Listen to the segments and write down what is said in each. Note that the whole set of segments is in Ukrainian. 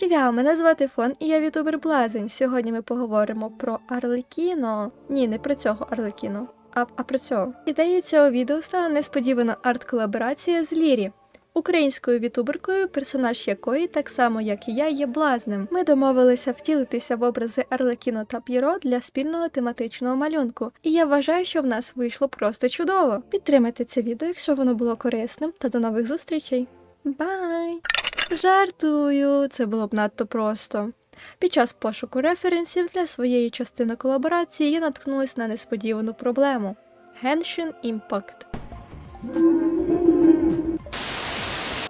Привіт, мене звати Фон і я ютубер Блазень. Сьогодні ми поговоримо про Арлекіно. Ні, не про цього Арлекіно, а, а про цього. Ідеєю цього відео стала несподівана арт-колаборація з Лірі. Українською вітуберкою, персонаж якої, так само як і я, є блазнем. Ми домовилися втілитися в образи Арлекіно та П'єро для спільного тематичного малюнку. І я вважаю, що в нас вийшло просто чудово. Підтримайте це відео, якщо воно було корисним, та до нових зустрічей. Бай! Жартую, це було б надто просто. Під час пошуку референсів для своєї частини колаборації я наткнулась на несподівану проблему Genshin Impact.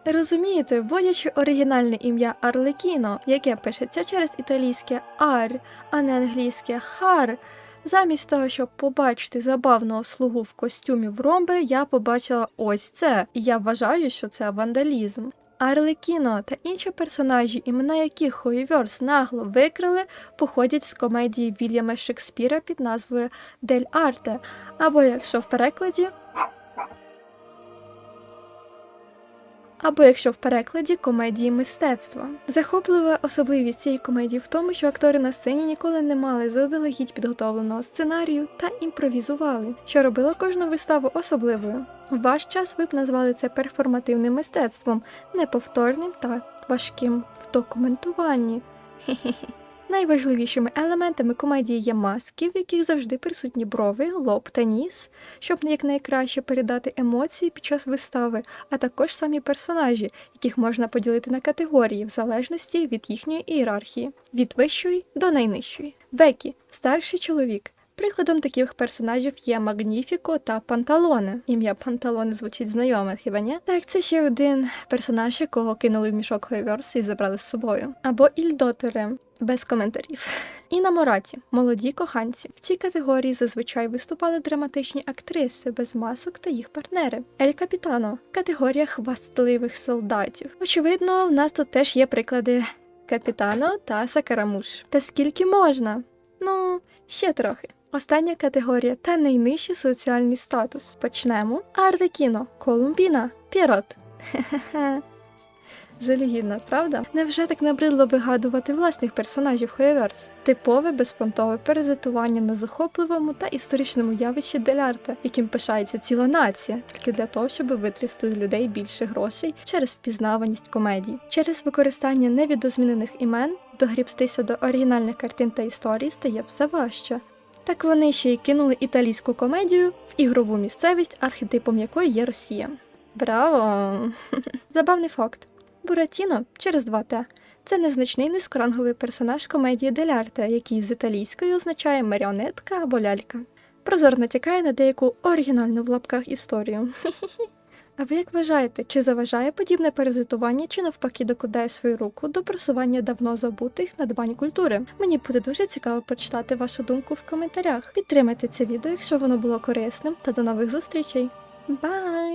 Розумієте, вводячи оригінальне ім'я Арлекіно, яке пишеться через італійське ар, а не англійське хар. Замість того, щоб побачити забавного слугу в костюмі в ромби, я побачила ось це, і я вважаю, що це вандалізм. Арлекіно та інші персонажі, імена яких Хойверс нагло викрили, походять з комедії Вільяма Шекспіра під назвою Дель Арте, або якщо в перекладі. Або якщо в перекладі комедії мистецтва. Захоплива особливість цієї комедії в тому, що актори на сцені ніколи не мали заздалегідь підготовленого сценарію та імпровізували, що робило кожну виставу особливою. В ваш час ви б назвали це перформативним мистецтвом, неповторним та важким в документуванні. Хе-хе-хе. Найважливішими елементами комедії є маски, в яких завжди присутні брови, лоб та ніс, щоб якнайкраще передати емоції під час вистави, а також самі персонажі, яких можна поділити на категорії в залежності від їхньої ієрархії, від вищої до найнижчої. Векі старший чоловік. Прикладом таких персонажів є Магніфіко та Панталоне. Ім'я Панталоне звучить знайоме, хіба ні? Так, це ще один персонаж, якого кинули в мішок Хойверс і забрали з собою. Або Ільдотере. Без коментарів. І на Мораті молоді коханці. В цій категорії зазвичай виступали драматичні актриси без масок та їх партнери. Ель Капітано категорія хвастливих солдатів. Очевидно, в нас тут теж є приклади Капітано та Сакарамуш. Та скільки можна? Ну, ще трохи. Остання категорія та найнижчий соціальний статус. Почнемо. Арлекіно, Колумбіна, Пірот. Хе-хе-хе. Жалігідна, правда? Невже так набридло вигадувати власних персонажів Хойверс? Типове безпонтове перезитування на захопливому та історичному явищі Делярта, яким пишається ціла нація, тільки для того, щоб витрясти з людей більше грошей через впізнаваність комедій, через використання невідозмінених імен догрібстися до оригінальних картин та історій стає все важче. Так вони ще й кинули італійську комедію в ігрову місцевість, архетипом якої є Росія. Браво! Забавний факт. Буратіно через 2 Т. Це незначний низкоранговий персонаж комедії Делярте, який з італійської означає маріонетка або лялька. Прозор натякає на деяку оригінальну в лапках історію. А ви як вважаєте, чи заважає подібне паразитування, чи навпаки докладає свою руку до просування давно забутих надбань культури? Мені буде дуже цікаво прочитати вашу думку в коментарях. Підтримайте це відео, якщо воно було корисним, та до нових зустрічей. Бай!